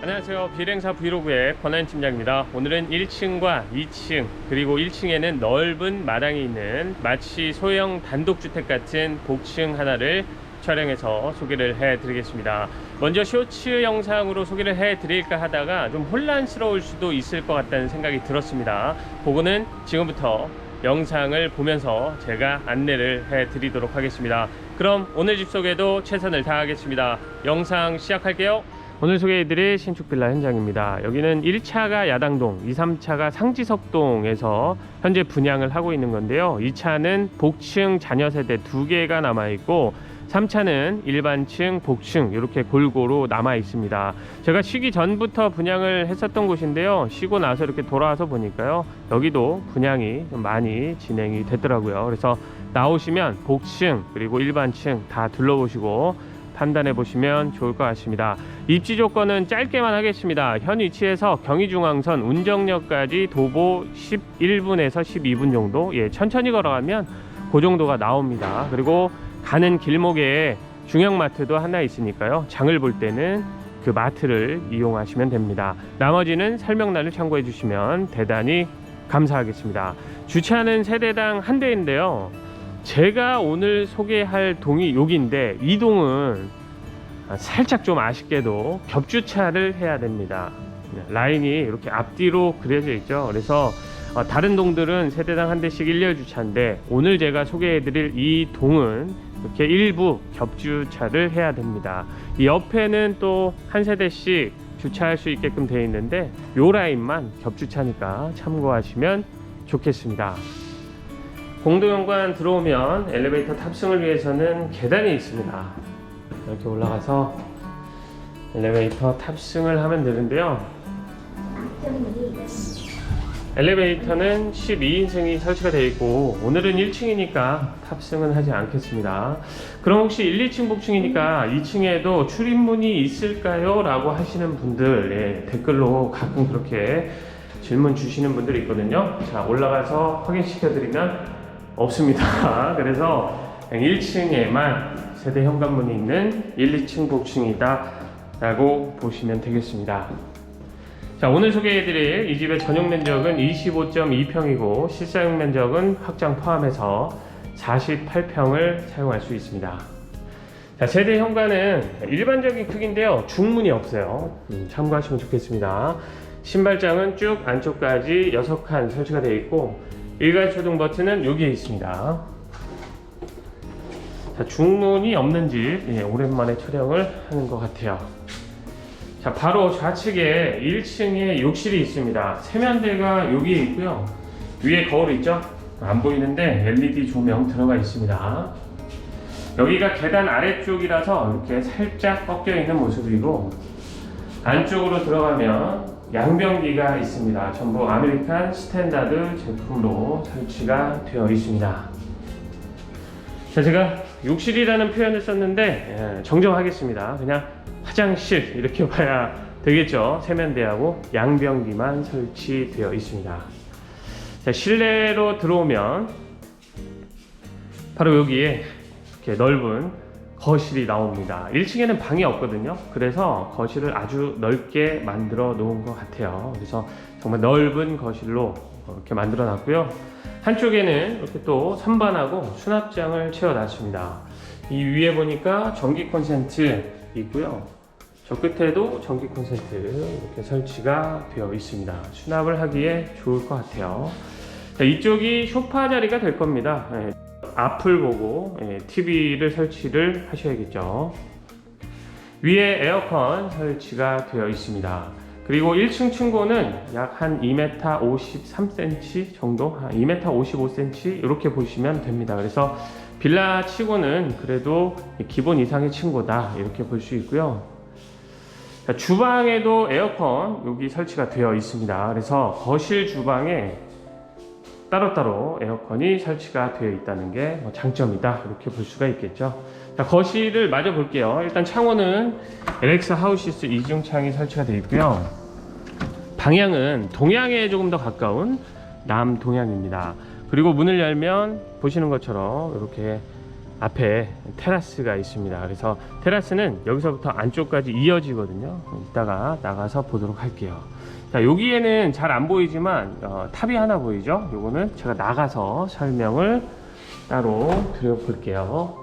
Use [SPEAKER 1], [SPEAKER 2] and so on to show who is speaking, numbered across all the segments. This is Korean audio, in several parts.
[SPEAKER 1] 안녕하세요. 비행사 브이로그의 권한 팀장입니다. 오늘은 1층과 2층 그리고 1층에는 넓은 마당이 있는 마치 소형 단독주택 같은 복층 하나를 촬영해서 소개를 해 드리겠습니다. 먼저 쇼츠 영상으로 소개를 해 드릴까 하다가 좀 혼란스러울 수도 있을 것 같다는 생각이 들었습니다. 그거는 지금부터 영상을 보면서 제가 안내를 해 드리도록 하겠습니다. 그럼 오늘 집 소개도 최선을 다하겠습니다. 영상 시작할게요. 오늘 소개해드릴 신축 빌라 현장입니다. 여기는 1차가 야당동, 2, 3차가 상지석동에서 현재 분양을 하고 있는 건데요. 2차는 복층 자녀 세대 두 개가 남아 있고 3차는 일반층, 복층 이렇게 골고루 남아 있습니다. 제가 쉬기 전부터 분양을 했었던 곳인데요. 쉬고 나서 이렇게 돌아와서 보니까요. 여기도 분양이 좀 많이 진행이 됐더라고요. 그래서 나오시면 복층 그리고 일반층 다 둘러보시고 판단해 보시면 좋을 것 같습니다. 입지 조건은 짧게만 하겠습니다. 현 위치에서 경의중앙선 운정역까지 도보 11분에서 12분 정도 예, 천천히 걸어가면 그 정도가 나옵니다. 그리고 가는 길목에 중형마트도 하나 있으니까요. 장을 볼 때는 그 마트를 이용하시면 됩니다. 나머지는 설명란을 참고해 주시면 대단히 감사하겠습니다. 주차는 세대당 한 대인데요. 제가 오늘 소개할 동이 여기인데 이 동은 살짝 좀 아쉽게도 겹주차를 해야 됩니다. 라인이 이렇게 앞뒤로 그려져 있죠. 그래서 어, 다른 동들은 세대당 한 대씩 일렬 주차인데 오늘 제가 소개해드릴 이 동은 이렇게 일부 겹주차를 해야 됩니다. 이 옆에는 또 한 세대씩 주차할 수 있게끔 되어 있는데 요 라인만 겹주차니까 참고하시면 좋겠습니다. 공동현관 들어오면 엘리베이터 탑승을 위해서는 계단이 있습니다. 이렇게 올라가서 엘리베이터 탑승을 하면 되는데요. 엘리베이터는 12인승이 설치가 되어 있고 오늘은 1층이니까 탑승은 하지 않겠습니다. 그럼 혹시 1, 2층 복층이니까 2층에도 출입문이 있을까요? 라고 하시는 분들 예, 댓글로 가끔 그렇게 질문 주시는 분들이 있거든요. 자 올라가서 확인시켜 드리면 없습니다. 그래서 1층에만 세대 현관문이 있는 1, 2층 복층이다 라고 보시면 되겠습니다. 자 오늘 소개해드릴 이 집의 전용 면적은 25.2평이고 실사용 면적은 확장 포함해서 48평을 사용할 수 있습니다. 자 세대 현관은 일반적인 크기인데요 중문이 없어요. 음, 참고하시면 좋겠습니다. 신발장은 쭉 안쪽까지 6칸 설치가 되어 있고 일괄 초등 버튼은 여기에 있습니다. 자 중문이 없는 집 예, 오랜만에 촬영을 하는 것 같아요. 자, 바로 좌측에 1층에 욕실이 있습니다. 세면대가 여기에 있고요. 위에 거울 있죠? 안 보이는데 LED 조명 들어가 있습니다. 여기가 계단 아래쪽이라서 이렇게 살짝 꺾여 있는 모습이고 안쪽으로 들어가면 양변기가 있습니다. 전부 아메리칸 스탠다드 제품으로 설치가 되어 있습니다. 자, 제가 욕실이라는 표현을 썼는데 예, 정정하겠습니다. 그냥 화장실 이렇게 봐야 되겠죠. 세면대하고 양변기만 설치되어 있습니다. 자, 실내로 들어오면 바로 여기에 이렇게 넓은 거실이 나옵니다. 1층에는 방이 없거든요. 그래서 거실을 아주 넓게 만들어 놓은 것 같아요. 그래서 정말 넓은 거실로 이렇게 만들어 놨고요. 한쪽에는 이렇게 또 선반하고 수납장을 채워 놨습니다. 이 위에 보니까 전기 콘센트 있고요. 저 끝에도 전기 콘센트 이렇게 설치가 되어 있습니다. 수납을 하기에 좋을 것 같아요. 자, 이쪽이 소파 자리가 될 겁니다. 예, 앞을 보고 예, TV를 설치를 하셔야겠죠. 위에 에어컨 설치가 되어 있습니다. 그리고 1층 층고는 약 한 2m 53cm 정도, 한 2m 55cm 이렇게 보시면 됩니다. 그래서 빌라 치고는 그래도 기본 이상의 층고다 이렇게 볼 수 있고요. 자, 주방에도 에어컨 여기 설치가 되어 있습니다. 그래서 거실 주방에 따로따로 에어컨이 설치가 되어 있다는 게뭐 장점이다 이렇게 볼 수가 있겠죠. 자, 거실을 마저 볼게요. 일단 창호는 LX 하우시스 이중 창이 설치가 되어 있고요. 방향은 동향에 조금 더 가까운 남동향입니다. 그리고 문을 열면 보시는 것처럼 이렇게 앞에 테라스가 있습니다. 그래서 테라스는 여기서부터 안쪽까지 이어지거든요. 이따가 나가서 보도록 할게요. 자, 여기에는 잘 안 보이지만 어, 탑이 하나 보이죠? 요거는 제가 나가서 설명을 따로 드려볼게요.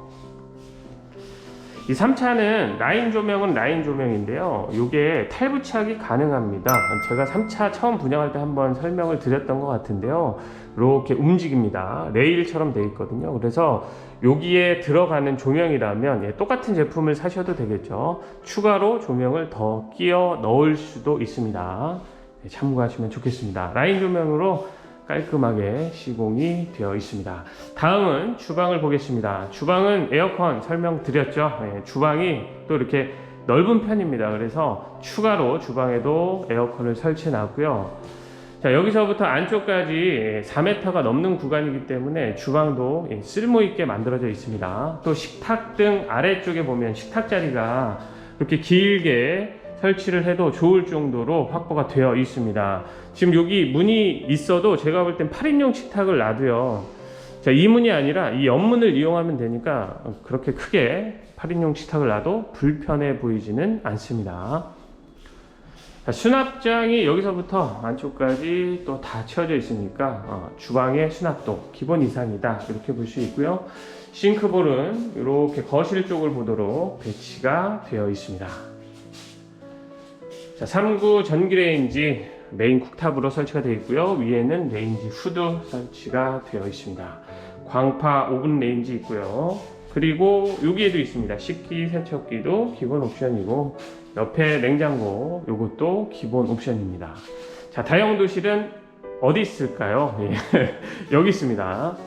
[SPEAKER 1] 이 3차는 라인 조명은 라인 조명인데요. 이게 탈부착이 가능합니다. 제가 3차 처음 분양할 때 한번 설명을 드렸던 것 같은데요. 이렇게 움직입니다. 레일처럼 되어 있거든요. 그래서 여기에 들어가는 조명이라면 예, 똑같은 제품을 사셔도 되겠죠. 추가로 조명을 더 끼워 넣을 수도 있습니다. 예, 참고하시면 좋겠습니다. 라인 조명으로 깔끔하게 시공이 되어 있습니다. 다음은 주방을 보겠습니다. 주방은 에어컨 설명드렸죠. 예, 주방이 또 이렇게 넓은 편입니다. 그래서 추가로 주방에도 에어컨을 설치해 놨고요. 자, 여기서부터 안쪽까지 4m가 넘는 구간이기 때문에 주방도 예, 쓸모 있게 만들어져 있습니다. 또 식탁 등 아래쪽에 보면 식탁 자리가 이렇게 길게 설치를 해도 좋을 정도로 확보가 되어 있습니다. 지금 여기 문이 있어도 제가 볼 땐 8인용 식탁을 놔도요. 자, 이 문이 아니라 이 옆문을 이용하면 되니까 그렇게 크게 8인용 식탁을 놔도 불편해 보이지는 않습니다. 자, 수납장이 여기서부터 안쪽까지 또 다 채워져 있으니까 어, 주방의 수납도 기본 이상이다 이렇게 볼 수 있고요. 싱크볼은 이렇게 거실 쪽을 보도록 배치가 되어 있습니다. 자, 3구 전기 레인지 메인 쿡탑으로 설치가 되어 있고요. 위에는 레인지 후드 설치가 되어 있습니다. 광파 오븐 레인지 있고요. 그리고 여기에도 있습니다. 식기 세척기도 기본 옵션이고 옆에 냉장고 이것도 기본 옵션입니다. 자, 다용도실은 어디 있을까요? 예, 여기 있습니다.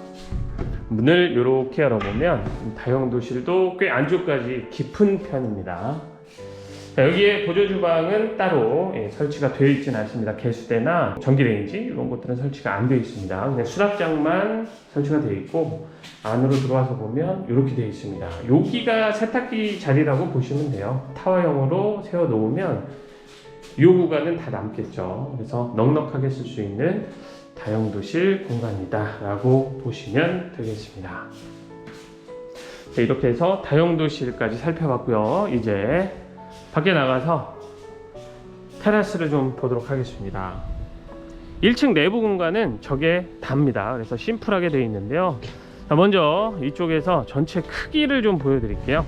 [SPEAKER 1] 문을 이렇게 열어보면 다용도실도 꽤 안쪽까지 깊은 편입니다. 자, 여기에 보조 주방은 따로 예, 설치가 되어 있지는 않습니다. 개수대나 전기레인지 이런 것들은 설치가 안 되어 있습니다. 그냥 수납장만 설치가 되어 있고 안으로 들어와서 보면 이렇게 되어 있습니다. 여기가 세탁기 자리라고 보시면 돼요. 타워형으로 세워 놓으면 이 구간은 다 남겠죠. 그래서 넉넉하게 쓸 수 있는 다용도실 공간이다 라고 보시면 되겠습니다. 자, 이렇게 해서 다용도실까지 살펴봤고요. 이제 밖에 나가서 테라스를 좀 보도록 하겠습니다. 1층 내부 공간은 저게 답니다. 그래서 심플하게 되어 있는데요. 자, 먼저 이쪽에서 전체 크기를 좀 보여드릴게요.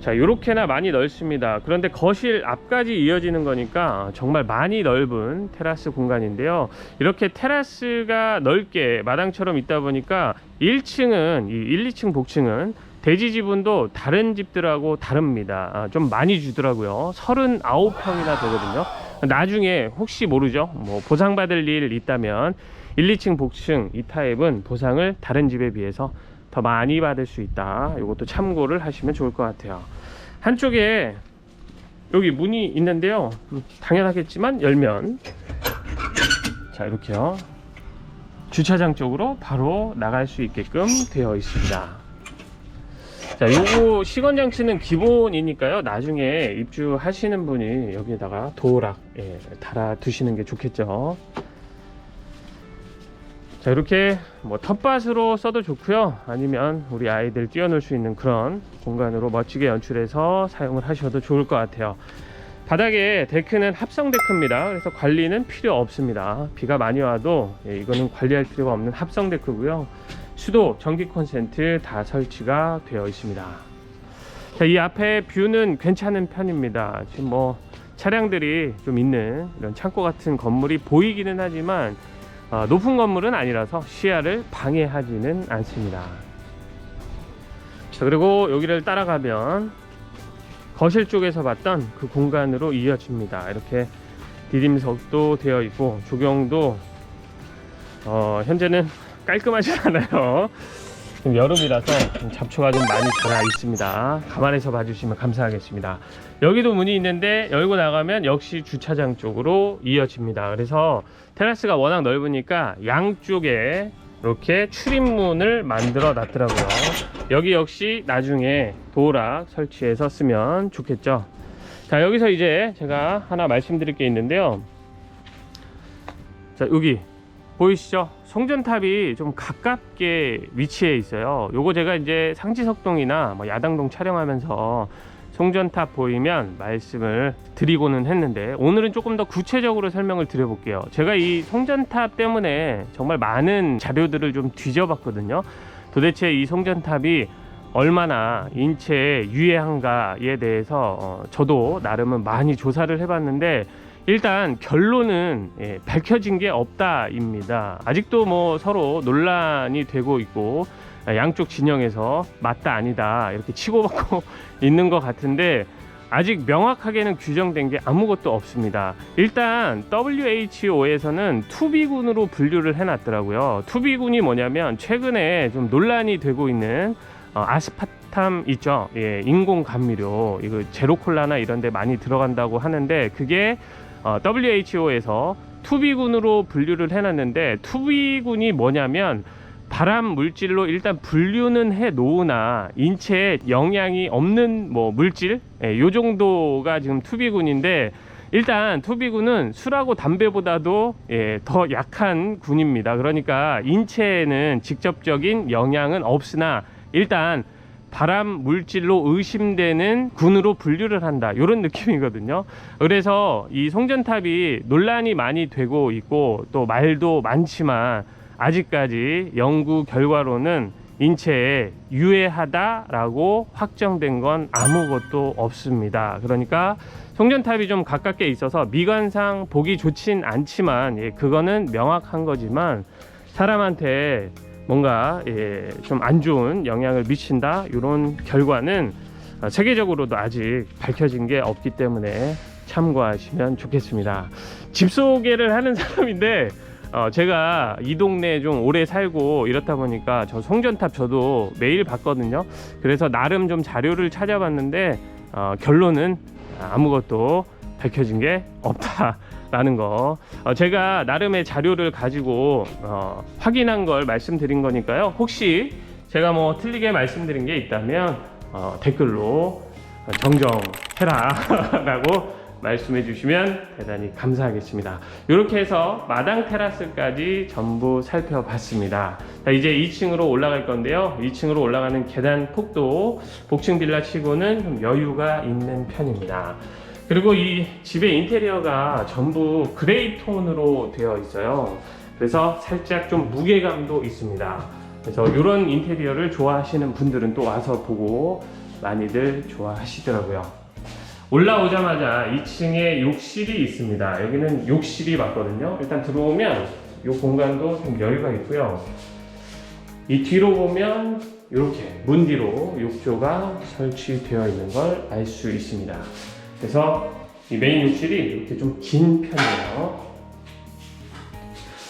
[SPEAKER 1] 자, 이렇게나 많이 넓습니다. 그런데 거실 앞까지 이어지는 거니까 정말 많이 넓은 테라스 공간인데요. 이렇게 테라스가 넓게 마당처럼 있다 보니까 1층은, 이 1, 2층 복층은 대지 지분도 다른 집들하고 다릅니다. 아, 좀 많이 주더라고요. 39평이나 되거든요. 나중에 혹시 모르죠. 뭐 보상받을 일 있다면 1, 2층 복층 이 타입은 보상을 다른 집에 비해서 더 많이 받을 수 있다. 이것도 참고를 하시면 좋을 것 같아요. 한쪽에 여기 문이 있는데요. 음, 당연하겠지만 열면 자 이렇게요. 주차장 쪽으로 바로 나갈 수 있게끔 되어 있습니다. 자, 요거 시건 장치는 기본이니까요. 나중에 입주하시는 분이 여기에다가 도어락 예, 달아 두시는 게 좋겠죠. 자, 이렇게 뭐 텃밭으로 써도 좋고요. 아니면 우리 아이들 뛰어놀 수 있는 그런 공간으로 멋지게 연출해서 사용을 하셔도 좋을 것 같아요. 바닥에 데크는 합성 데크입니다. 그래서 관리는 필요 없습니다. 비가 많이 와도 예, 이거는 관리할 필요가 없는 합성 데크고요. 수도, 전기 콘센트 다 설치가 되어 있습니다. 자, 이 앞에 뷰는 괜찮은 편입니다. 지금 뭐 차량들이 좀 있는 이런 창고 같은 건물이 보이기는 하지만 어, 높은 건물은 아니라서 시야를 방해하지는 않습니다. 자, 그리고 여기를 따라가면 거실 쪽에서 봤던 그 공간으로 이어집니다. 이렇게 디딤석도 되어 있고 조경도 어, 현재는 깔끔하지 않아요. 지금 여름이라서 좀 잡초가 좀 많이 들어 있습니다. 감안해서 봐주시면 감사하겠습니다. 여기도 문이 있는데 열고 나가면 역시 주차장 쪽으로 이어집니다. 그래서 테라스가 워낙 넓으니까 양쪽에 이렇게 출입문을 만들어 놨더라고요. 여기 역시 나중에 도어락 설치해서 쓰면 좋겠죠. 자, 여기서 이제 제가 하나 말씀드릴 게 있는데요. 자, 여기 보이시죠? 송전탑이 좀 가깝게 위치해 있어요. 요거 제가 이제 상지석동이나 뭐 야당동 촬영하면서 송전탑 보이면 말씀을 드리고는 했는데 오늘은 조금 더 구체적으로 설명을 드려볼게요. 제가 이 송전탑 때문에 정말 많은 자료들을 좀 뒤져봤거든요. 도대체 이 송전탑이 얼마나 인체에 유해한가에 대해서 어, 저도 나름은 많이 조사를 해봤는데 일단 결론은 예, 밝혀진 게 없다입니다. 아직도 뭐 서로 논란이 되고 있고 아, 양쪽 진영에서 맞다 아니다 이렇게 치고받고 있는 것 같은데 아직 명확하게는 규정된 게 아무것도 없습니다. 일단 WHO에서는 투비군으로 분류를 해놨더라고요. 투비군이 뭐냐면 최근에 좀 논란이 되고 있는 어, 아스파탐 있죠. 예, 인공 감미료 이거 제로콜라나 이런 데 많이 들어간다고 하는데 그게 어, WHO에서 투비군으로 분류를 해놨는데 투비군이 뭐냐면 발암 물질로 일단 분류는 해 놓으나 인체에 영향이 없는 뭐 물질 예, 요 정도가 지금 투비군인데 일단 투비군은 술하고 담배보다도 예, 더 약한 군입니다. 그러니까 인체에는 직접적인 영향은 없으나 일단 발암 물질로 의심되는 군으로 분류를 한다. 이런 느낌이거든요. 그래서 이 송전탑이 논란이 많이 되고 있고 또 말도 많지만 아직까지 연구 결과로는 인체에 유해하다라고 확정된 건 아무것도 없습니다. 그러니까 송전탑이 좀 가깝게 있어서 미관상 보기 좋진 않지만 예, 그거는 명확한 거지만 사람한테 뭔가 예, 좀 안 좋은 영향을 미친다 이런 결과는 어, 세계적으로도 아직 밝혀진 게 없기 때문에 참고하시면 좋겠습니다. 집 소개를 하는 사람인데 어, 제가 이 동네에 좀 오래 살고 이렇다 보니까 저 송전탑 저도 매일 봤거든요. 그래서 나름 좀 자료를 찾아봤는데 어, 결론은 아무것도 밝혀진 게 없다 라는 거. 어, 제가 나름의 자료를 가지고 어, 확인한 걸 말씀드린 거니까요. 혹시 제가 뭐 틀리게 말씀드린 게 있다면 어, 댓글로 정정해라 라고 말씀해 주시면 대단히 감사하겠습니다. 이렇게 해서 마당 테라스까지 전부 살펴봤습니다. 자, 이제 2층으로 올라갈 건데요. 2층으로 올라가는 계단 폭도 복층 빌라 치고는 좀 여유가 있는 편입니다. 그리고 이 집의 인테리어가 전부 그레이 톤으로 되어 있어요. 그래서 살짝 좀 무게감도 있습니다. 그래서 이런 인테리어를 좋아하시는 분들은 또 와서 보고 많이들 좋아하시더라고요. 올라오자마자 2층에 욕실이 있습니다. 여기는 욕실이 맞거든요. 일단 들어오면 이 공간도 좀 여유가 있고요. 이 뒤로 보면 이렇게 문 뒤로 욕조가 설치되어 있는 걸 알 수 있습니다. 그래서 이 메인 욕실이 이렇게 좀 긴 편이에요.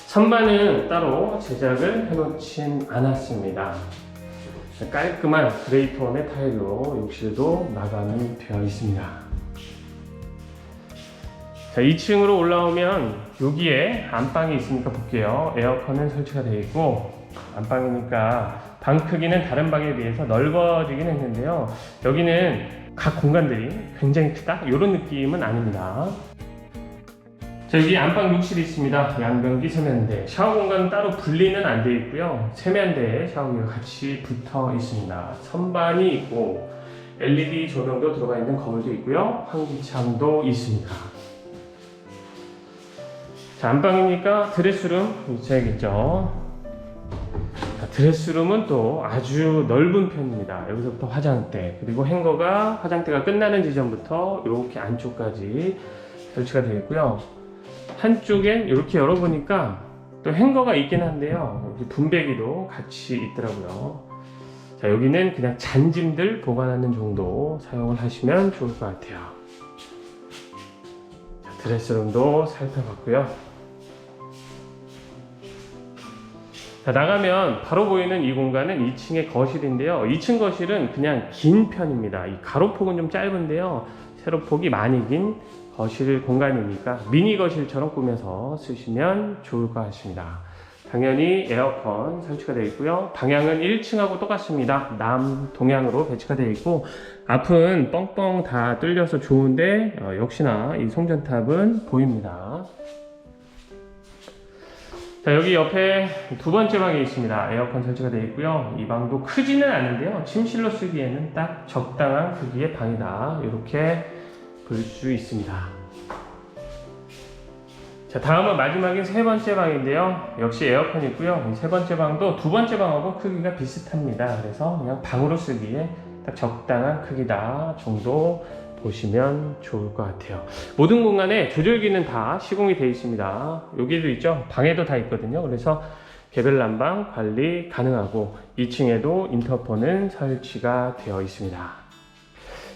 [SPEAKER 1] 선반은 따로 제작을 해놓진 않았습니다. 깔끔한 그레이톤의 타일로 욕실도 마감이 되어 있습니다. 자, 2층으로 올라오면 여기에 안방이 있으니까 볼게요. 에어컨은 설치가 되어 있고 안방이니까 방 크기는 다른 방에 비해서 넓어지긴 했는데요. 여기는 각 공간들이 굉장히 크다 이런 느낌은 아닙니다. 자, 여기 안방 욕실이 있습니다. 양변기, 세면대. 샤워 공간은 따로 분리는 안 되어 있고요. 세면대에 샤워기가 같이 붙어 있습니다. 선반이 있고 LED 조명도 들어가 있는 거울도 있고요. 환기창도 있습니다. 자, 안방이니까 드레스룸 있어야겠죠. 자, 드레스룸은 또 아주 넓은 편입니다. 여기서부터 화장대, 그리고 행거가 화장대가 끝나는 지점부터 이렇게 안쪽까지 설치가 되어 있고요. 한쪽엔 이렇게 열어보니까 또 행거가 있긴 한데요. 분배기도 같이 있더라고요. 자, 여기는 그냥 잔짐들 보관하는 정도 사용을 하시면 좋을 것 같아요. 자, 드레스룸도 살펴봤고요. 자, 나가면 바로 보이는 이 공간은 2층의 거실인데요. 2층 거실은 그냥 긴 편입니다. 이 가로폭은 좀 짧은데요. 세로폭이 많이 긴 거실 공간이니까 미니 거실처럼 꾸며서 쓰시면 좋을 것 같습니다. 당연히 에어컨 설치가 되어 있고요. 방향은 1층하고 똑같습니다. 남동향으로 배치가 되어 있고 앞은 뻥뻥 다 뚫려서 좋은데 어, 역시나 이 송전탑은 보입니다. 자 여기 옆에 두 번째 방이 있습니다. 에어컨 설치가 되어 있고요. 이 방도 크지는 않은데요. 침실로 쓰기에는 딱 적당한 크기의 방이다. 이렇게 볼 수 있습니다. 자 다음은 마지막인 세 번째 방인데요. 역시 에어컨이 있고요. 이 세 번째 방도 두 번째 방하고 크기가 비슷합니다. 그래서 그냥 방으로 쓰기에 딱 적당한 크기다 정도 보시면 좋을 것 같아요. 모든 공간에 조절기는 다 시공이 되어 있습니다. 여기도 있죠. 방에도 다 있거든요. 그래서 개별 난방 관리 가능하고 2층에도 인터폰은 설치가 되어 있습니다.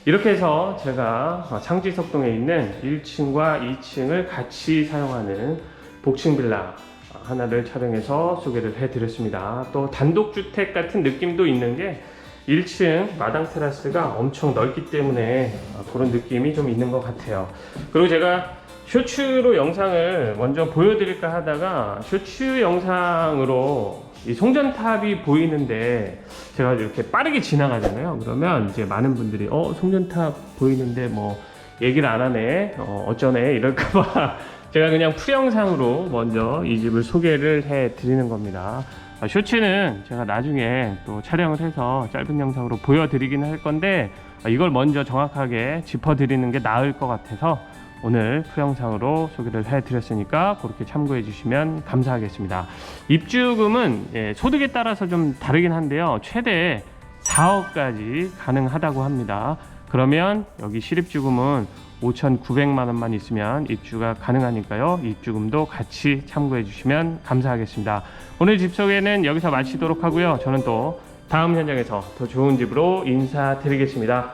[SPEAKER 1] 이렇게 해서 제가 창지석동에 있는 1층과 2층을 같이 사용하는 복층 빌라 하나를 촬영해서 소개를 해드렸습니다. 또 단독주택 같은 느낌도 있는 게 1층 마당 테라스가 엄청 넓기 때문에 그런 느낌이 좀 있는 것 같아요. 그리고 제가 쇼츠로 영상을 먼저 보여드릴까 하다가 쇼츠 영상으로 이 송전탑이 보이는데 제가 이렇게 빠르게 지나가잖아요. 그러면 이제 많은 분들이 어 송전탑 보이는데 뭐 얘기를 안 하네, 어, 어쩌네 이럴까봐 제가 그냥 풀영상으로 먼저 이 집을 소개를 해 드리는 겁니다. 아, 쇼츠는 제가 나중에 또 촬영을 해서 짧은 영상으로 보여드리긴 할 건데 아, 이걸 먼저 정확하게 짚어드리는 게 나을 것 같아서 오늘 풀영상으로 소개를 해드렸으니까 그렇게 참고해 주시면 감사하겠습니다. 입주금은 예, 소득에 따라서 좀 다르긴 한데요. 최대 4억까지 가능하다고 합니다. 그러면 여기 실입주금은 5,900만 원만 있으면 입주가 가능하니까요. 입주금도 같이 참고해 주시면 감사하겠습니다. 오늘 집 소개는 여기서 마치도록 하고요. 저는 또 다음 현장에서 더 좋은 집으로 인사드리겠습니다.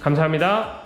[SPEAKER 1] 감사합니다.